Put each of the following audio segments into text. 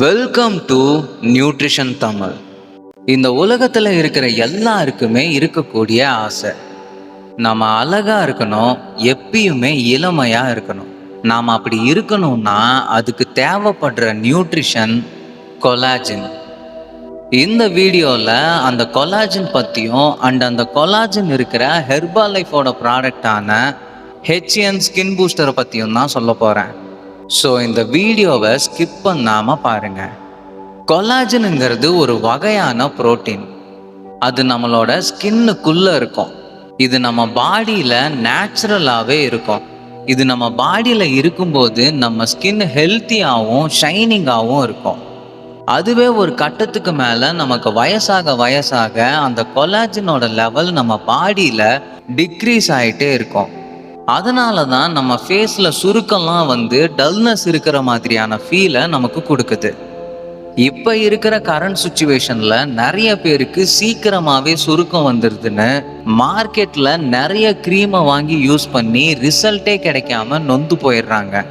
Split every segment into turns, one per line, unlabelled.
Welcome to nutrition Tamil இந்த உலகத்தில் இருக்கிற எல்லாருக்குமே இருக்கக்கூடிய ஆசை. நம்ம அழகா இருக்கணும் எப்பயுமே இளமையா இருக்கணும். நாம் அப்படி இருக்கணும்னா அதுக்கு தேவைப்படுற நியூட்ரிஷன் கொலாஜின் இந்த வீடியோவில் அந்த கொலாஜின் பற்றியும் அண்ட் அந்த கொலாஜின் இருக்கிற ஹெர்பா லைஃபோட ப்ராடக்டான ஹெச்என் ஸ்கின் பூஸ்டரை பற்றியும் தான் சொல்ல போகிறேன் ஸோ இந்த வீடியோவை ஸ்கிப் பண்ணாமல் பாருங்கள் கொலாஜனுங்கிறது ஒரு வகையான புரோட்டீன். அது நம்மளோட ஸ்கின்னுக்குள்ளே இருக்கும். இது நம்ம பாடியில் நேச்சுரலாகவே இருக்கும். இது நம்ம பாடியில் இருக்கும்போது நம்ம ஸ்கின் ஹெல்த்தியாகவும் ஷைனிங்காகவும் இருக்கும். அதுவே ஒரு கட்டத்துக்கு மேலே நமக்கு வயசாக வயசாக அந்த கொலாஜினோட லெவல் நம்ம பாடியில் டிக்ரீஸ் ஆகிட்டே இருக்கும். அதனால தான் நம்ம ஃபேஸில் சுருக்கம்லாம் வந்து டல்னஸ் இருக்கிற மாதிரியான ஃபீலை நமக்கு கொடுக்குது. இப்போ இருக்கிற கரண்ட் சுச்சுவேஷனில் நிறைய பேருக்கு சீக்கிரமாகவே சுருக்கம் வந்துடுதுன்னு மார்க்கெட்டில் நிறைய க்ரீமை வாங்கி யூஸ் பண்ணி ரிசல்ட்டே கிடைக்காம நொந்து போயிடுறாங்க.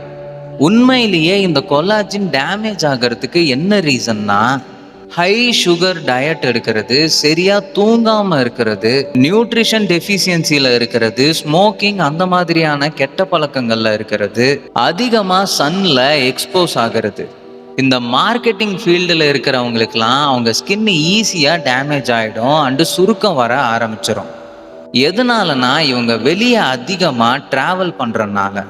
உண்மையிலேயே இந்த கொலாஜின் டேமேஜ் ஆகிறதுக்கு என்ன ரீசன்னா ஹை சுகர் டயட் எடுக்கிறது சரியா தூங்காம இருக்கிறது நியூட்ரிஷன் டெஃபிஷியன்சியில் இருக்கிறது ஸ்மோக்கிங் அந்த மாதிரியான கெட்ட பழக்கங்கள்ல இருக்கிறது அதிகமா சன்ல எக்ஸ்போஸ் ஆகிறது. இந்த மார்க்கெட்டிங் ஃபீல்டில் இருக்கிறவங்களுக்கெல்லாம் அவங்க ஸ்கின் ஈஸியாக டேமேஜ் ஆகிடும் அண்டு சுருக்கம் வர ஆரம்பிச்சிடும் எதனாலனா இவங்க வெளியே அதிகமாக ட்ராவல் பண்ணுறதுனால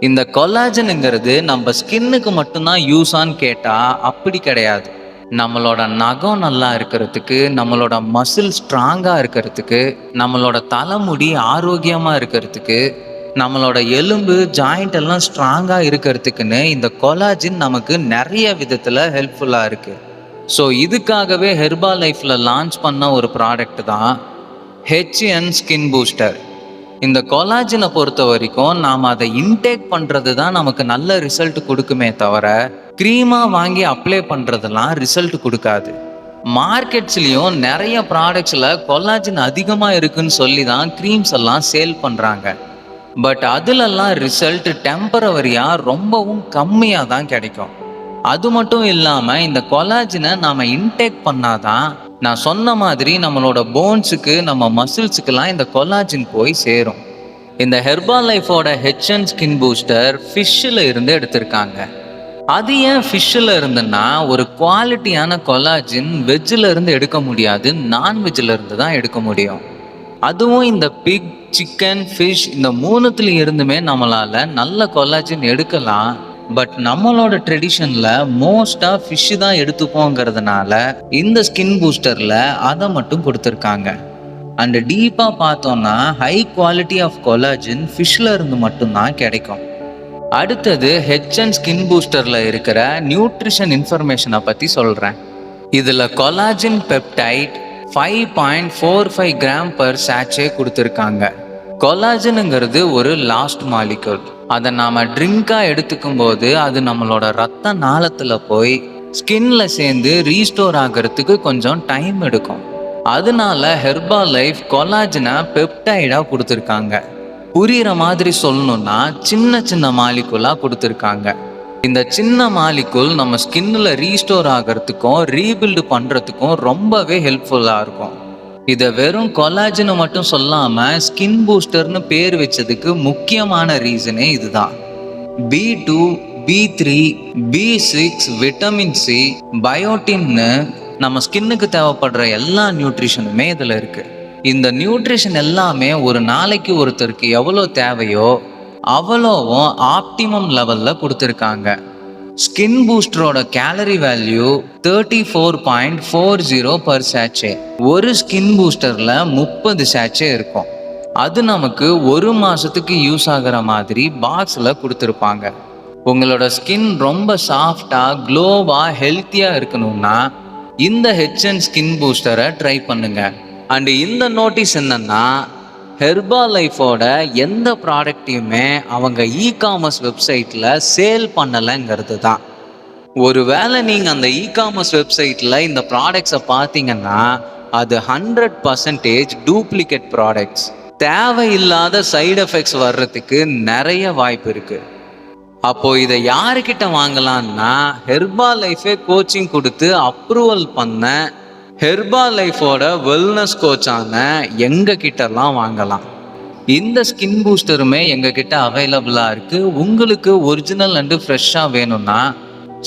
இந்த கொலாஜனுங்கிறது நம்ம ஸ்கின்னுக்கு மட்டும்தான் யூஸான்னு கேட்டால் அப்படி கிடையாது. நம்மளோட நகம் நல்லா இருக்கிறதுக்கு நம்மளோட மசில் ஸ்ட்ராங்காக இருக்கிறதுக்கு நம்மளோட தலைமுடி ஆரோக்கியமாக இருக்கிறதுக்கு நம்மளோட எலும்பு ஜாயிண்ட் எல்லாம் ஸ்ட்ராங்காக இருக்கிறதுக்குன்னு இந்த கொலாஜின் நமக்கு நிறைய விதத்தில் ஹெல்ப்ஃபுல்லாக இருக்குது ஸோ இதுக்காகவே ஹெர்பா லைஃப்பில் லான்ச் பண்ண ஒரு ப்ராடக்ட் தான் ஹெச்என் ஸ்கின் பூஸ்டர் இந்த கொலாஜினை பொறுத்த வரைக்கும் நாம் அதை இன்டேக் பண்ணுறது தான் நமக்கு நல்ல ரிசல்ட் கொடுக்குமே தவிர க்ரீமாக வாங்கி அப்ளை பண்ணுறதெல்லாம் ரிசல்ட் கொடுக்காது. மார்க்கெட்ஸ்லேயும் நிறைய ப்ராடக்ட்ஸில் கொலாஜின் அதிகமாக இருக்குன்னு சொல்லி தான் க்ரீம்ஸ் எல்லாம் சேல் பண்ணுறாங்க பட் அதுலெல்லாம் ரிசல்ட் டெம்பரவரியாக ரொம்பவும் கம்மியாக தான் கிடைக்கும். அது மட்டும் இல்லாமல் இந்த கொலாஜினை நாம் இன்டேக் பண்ணாதான் நான் சொன்ன மாதிரி நம்மளோட போன்ஸுக்கு நம்ம மசில்ஸுக்கெல்லாம் இந்த கொலாஜின் போய் சேரும். இந்த ஹெர்பா லைஃபோட ஹெச்என் ஸ்கின் பூஸ்டர் ஃபிஷ்ஷில் இருந்து எடுத்திருக்காங்க. அது ஏன் ஃபிஷ்ஷில் இருந்துன்னா ஒரு குவாலிட்டியான கொலாஜின் வெஜ்ஜில் இருந்து எடுக்க முடியாது நான்வெஜ்ஜில் இருந்து தான் எடுக்க முடியும். அதுவும் இந்த பிக் சிக்கன் ஃபிஷ் இந்த மூணுத்துல இருந்துமே நம்மளால் நல்ல கொலாஜின் எடுக்கலாம். பட் நம்மளோட ட்ரெடிஷனில் மோஸ்ட்டாக ஃபிஷ்ஷு தான் எடுத்துப்போங்கிறதுனால இந்த ஸ்கின் பூஸ்டரில் அதை மட்டும் கொடுத்துருக்காங்க. அண்ட் டீப்பாக பார்த்தோன்னா ஹை குவாலிட்டி ஆஃப் கொலாஜின் ஃபிஷ்ஷில் இருந்து மட்டும்தான் கிடைக்கும். அடுத்தது ஹெச்என் ஸ்கின் பூஸ்டரில் இருக்கிற நியூட்ரிஷன் இன்ஃபர்மேஷனை பற்றி சொல்கிறேன் இதில் collagen peptide five point four five gram per sachet கொடுத்துருக்காங்க. கொலாஜனுங்கிறது ஒரு லாஸ்ட் மாலிகூல் அதை நாம் ட்ரிங்காக எடுத்துக்கும் போது அது நம்மளோட ரத்த நாளத்தில் போய் ஸ்கின்ல சேர்ந்து ரீஸ்டோர் ஆகிறதுக்கு கொஞ்சம் டைம் எடுக்கும். அதனால ஹெர்பா லைஃப் கொலாஜனை பெப்டைடாக கொடுத்துருக்காங்க. புரிகிற மாதிரி சொல்லணும்னா சின்ன சின்ன மாலிகுலாக கொடுத்துருக்காங்க. இந்த சின்ன மாலிகுல் நம்ம ஸ்கின்னில் ரீஸ்டோர் ஆகிறதுக்கும் ரீபில்டு பண்ணுறதுக்கும் ரொம்பவே ஹெல்ப்ஃபுல்லாக இருக்கும். இதை வெறும் கொலாஜின்னு மட்டும் சொல்லாமல் ஸ்கின் பூஸ்டர்னு பேர் வச்சதுக்கு முக்கியமான ரீசனே இதுதான். B two B three B six vitamin C பயோட்டின்னு நம்ம ஸ்கின்னுக்கு தேவைப்படுற எல்லா நியூட்ரிஷனுமே இதில் இருக்குது இந்த நியூட்ரிஷன் எல்லாமே ஒரு நாளைக்கு ஒருத்தருக்கு எவ்வளோ தேவையோ அவ்வளோவும் ஆப்டிமம் லெவலில் கொடுத்துருக்காங்க. Skin பூஸ்டரோட calorie value thirty four point four zero per sachet ஒரு ஸ்கின் பூஸ்டரில் முப்பது சேச்சே இருக்கும். அது நமக்கு ஒரு மாதத்துக்கு யூஸ் ஆகிற மாதிரி பாக்ஸில் கொடுத்துருப்பாங்க. உங்களோட ஸ்கின் ரொம்ப சாஃப்டாக க்ளோவாக ஹெல்த்தியாக இருக்கணும்னா இந்த ஹெச்என் ஸ்கின் பூஸ்டரை ட்ரை பண்ணுங்கள் அண்டு இந்த நோட்டீஸ் என்னன்னா ஹெர்பா லைஃபோட எந்த ப்ராடக்டையுமே அவங்க இ காமர்ஸ் வெப்சைட்டில் சேல் பண்ணலைங்கிறது தான் ஒருவேளை நீங்கள் அந்த இ காமர்ஸ் வெப்சைட்டில் இந்த ப்ராடக்ட்ஸை பார்த்தீங்கன்னா அது ஹண்ட்ரட் பர்சன்டேஜ் டூப்ளிகேட் ப்ராடக்ட்ஸ் தேவையில்லாத சைடு எஃபெக்ட்ஸ் வர்றதுக்கு நிறைய வாய்ப்பு இருக்குது அப்போ இதை யாருக்கிட்ட வாங்கலாம்னா ஹெர்பா லைஃபே கோச்சிங் கொடுத்து அப்ரூவல் பண்ண ஹெர்பா லைஃபோட வெல்னஸ் கோச்சான எங்கள் கிட்டலாம் வாங்கலாம். இந்த ஸ்கின் பூஸ்டருமே எங்கள் கிட்ட அவைலபிளாக இருக்குது உங்களுக்கு ஒரிஜினல் அண்டு ஃப்ரெஷ்ஷாக வேணும்னா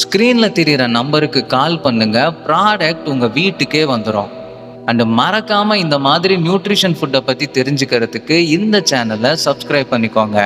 ஸ்க்ரீனில் தெரிகிற நம்பருக்கு கால் பண்ணுங்கள் ப்ராடக்ட் உங்கள் வீட்டுக்கே வந்துடும் அண்டு மறக்காமல் இந்த மாதிரி நியூட்ரிஷன் ஃபுட்டை பற்றி தெரிஞ்சுக்கிறதுக்கு இந்த சேனலை சப்ஸ்கிரைப் பண்ணிக்கோங்க.